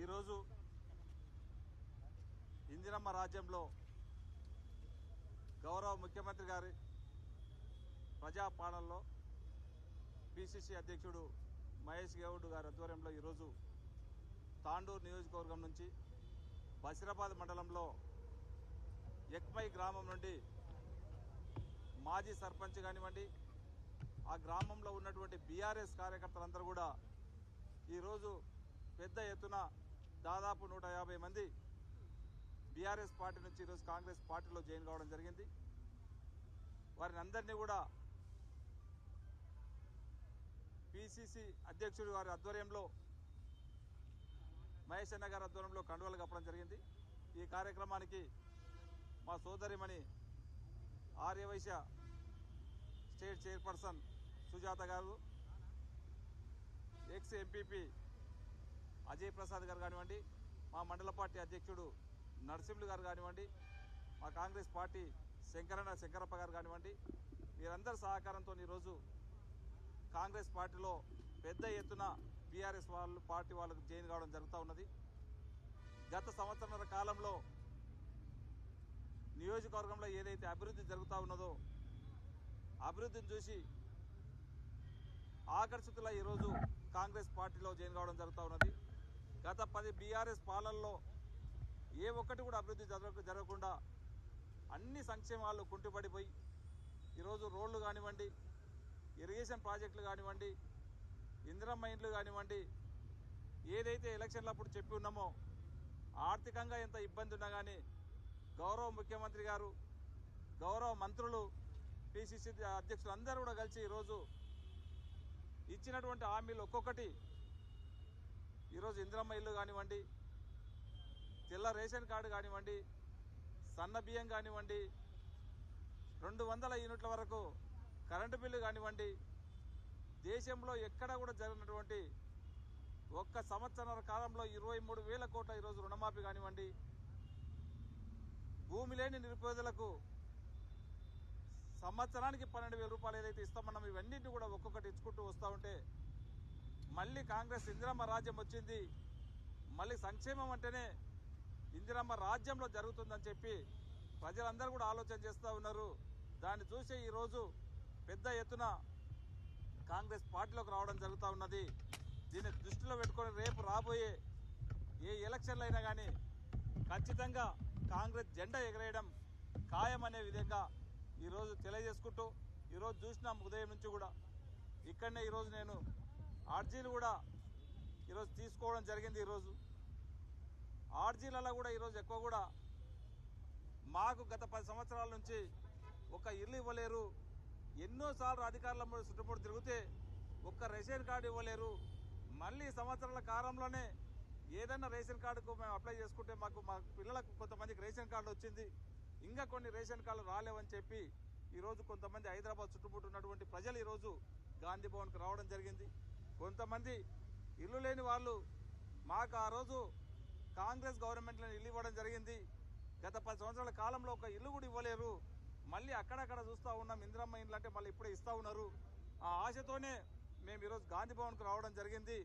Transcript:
ఈరోజు ఇందిరమ్మ రాజ్యంలో గౌరవ ముఖ్యమంత్రి గారి ప్రజాపాలనలో పిసిసి అధ్యక్షుడు మహేష్ గౌడ్ గారి ఆధ్వర్యంలో ఈరోజు తాండూరు నియోజకవర్గం నుంచి బసిరాబాద్ మండలంలో ఎక్మై గ్రామం నుండి మాజీ సర్పంచ్ కానివ్వండి ఆ గ్రామంలో ఉన్నటువంటి బీఆర్ఎస్ కార్యకర్తలందరూ కూడా ఈరోజు పెద్ద ఎత్తున దాదాపు నూట యాభై మంది బీఆర్ఎస్ పార్టీ నుంచి ఈరోజు కాంగ్రెస్ పార్టీలో జాయిన్ కావడం జరిగింది. వారిని అందరినీ కూడా పిసిసి అధ్యక్షుడు వారి ఆధ్వర్యంలో మహేష్ అన్న గారి ఆధ్వర్యంలో కండువలు కప్పడం జరిగింది. ఈ కార్యక్రమానికి మా సోదరిమణి ఆర్యవైశ్య స్టేట్ చైర్పర్సన్ సుజాత గారు ఎక్స్ ఎంపీపీ అజయ్ ప్రసాద్ గారు కానివ్వండి మా మండల పార్టీ అధ్యక్షుడు నరసింహులు గారు కానివ్వండి మా కాంగ్రెస్ పార్టీ శంకరణ శంకరప్ప గారు కానివ్వండి వీరందరి సహకారంతో ఈరోజు కాంగ్రెస్ పార్టీలో పెద్ద ఎత్తున బీఆర్ఎస్ వాళ్ళు పార్టీ వాళ్ళకు జైన్ కావడం జరుగుతూ ఉన్నది. గత సంవత్సరాల కాలంలో నియోజకవర్గంలో ఏదైతే అభివృద్ధి జరుగుతూ ఉన్నదో అభివృద్ధిని చూసి ఆకర్షితుల ఈరోజు కాంగ్రెస్ పార్టీలో జాయిన్ కావడం జరుగుతూ ఉన్నది. గత పది బీఆర్ఎస్ పాలనలో ఏ ఒక్కటి కూడా అభివృద్ధి జరగ జరగకుండా అన్ని సంక్షేమాలు కుంటుపడిపోయి ఈరోజు రోడ్లు కానివ్వండి ఇరిగేషన్ ప్రాజెక్టులు కానివ్వండి ఇందిరమ్మ ఇండ్లు కానివ్వండి ఏదైతే ఎలక్షన్లప్పుడు చెప్పి ఉన్నామో ఆర్థికంగా ఎంత ఇబ్బంది ఉన్నా కానీ గౌరవ ముఖ్యమంత్రి గారు గౌరవ మంత్రులు పిసిసి అధ్యక్షులు అందరూ కూడా కలిసి ఈరోజు ఇచ్చినటువంటి హామీలు ఒక్కొక్కటి. ఈరోజు ఇందిరమ్మ ఇల్లు కానివ్వండి తెల్ల రేషన్ కార్డు కానివ్వండి సన్న బియ్యం కానివ్వండి రెండు వందల యూనిట్ల వరకు కరెంటు బిల్లు కానివ్వండి దేశంలో ఎక్కడ కూడా జరిగినటువంటి ఒక్క సంవత్సరాల కాలంలో ఇరవై మూడు వేల కోట్ల ఈరోజు రుణమాఫీ కానివ్వండి భూమి లేని నిరుపేదలకు సంవత్సరానికి పన్నెండు వేల రూపాయలు ఏదైతే ఇస్తామన్నాం ఇవన్నింటినీ కూడా ఒక్కొక్కటి ఇచ్చుకుంటూ వస్తూ ఉంటే మళ్ళీ కాంగ్రెస్ ఇందిరమ్మ రాజ్యం వచ్చింది. మళ్ళీ సంక్షేమం అంటేనే ఇందిరమ్మ రాజ్యంలో జరుగుతుందని చెప్పి ప్రజలందరూ కూడా ఆలోచన చేస్తూ ఉన్నారు. దాన్ని చూసే ఈరోజు పెద్ద ఎత్తున కాంగ్రెస్ పార్టీలోకి రావడం జరుగుతూ ఉన్నది. దీన్ని దృష్టిలో పెట్టుకొని రేపు రాబోయే ఏ ఎలక్షన్లు అయినా కానీ ఖచ్చితంగా కాంగ్రెస్ జెండా ఎగరేయడం ఖాయం అనే విధంగా ఈరోజు తెలియజేసుకుంటూ ఈరోజు చూసినాం ఉదయం నుంచి కూడా ఇక్కడనే ఈరోజు నేను ఆర్జీలు కూడా ఈరోజు తీసుకోవడం జరిగింది ఈరోజు ఆర్జీలలో కూడా ఈరోజు ఎక్కువ కూడా మాకు గత పది సంవత్సరాల నుంచి ఒక ఇల్లు ఇవ్వలేరు. ఎన్నోసార్లు అధికారుల ముందు చుట్టుముట్టు తిరిగితే ఒక్క రేషన్ కార్డు ఇవ్వలేరు. మళ్ళీ సంవత్సరాల కాలంలోనే ఏదైనా రేషన్ కార్డుకు మేము అప్లై చేసుకుంటే మాకు మా పిల్లలకు కొంతమందికి రేషన్ కార్డు వచ్చింది. ఇంకా కొన్ని రేషన్ కార్డులు రాలేవని చెప్పి ఈరోజు కొంతమంది హైదరాబాద్ చుట్టుముట్టు ఉన్నటువంటి ప్రజలు ఈరోజు గాంధీ భవన్కి రావడం జరిగింది. కొంతమంది ఇల్లు లేని వాళ్ళు మాకు ఆ రోజు కాంగ్రెస్ గవర్నమెంట్లో ఇల్లు ఇవ్వడం జరిగింది. గత పది సంవత్సరాల కాలంలో ఒక ఇల్లు కూడా ఇవ్వలేరు. మళ్ళీ అక్కడక్కడ చూస్తూ ఉన్నాం. ఇందిరమ్మ ఇండ్లు అంటే మళ్ళీ ఇప్పుడే ఇస్తూ ఉన్నారు. ఆ ఆశతోనే మేము ఈరోజు గాంధీ భవన్కు రావడం జరిగింది.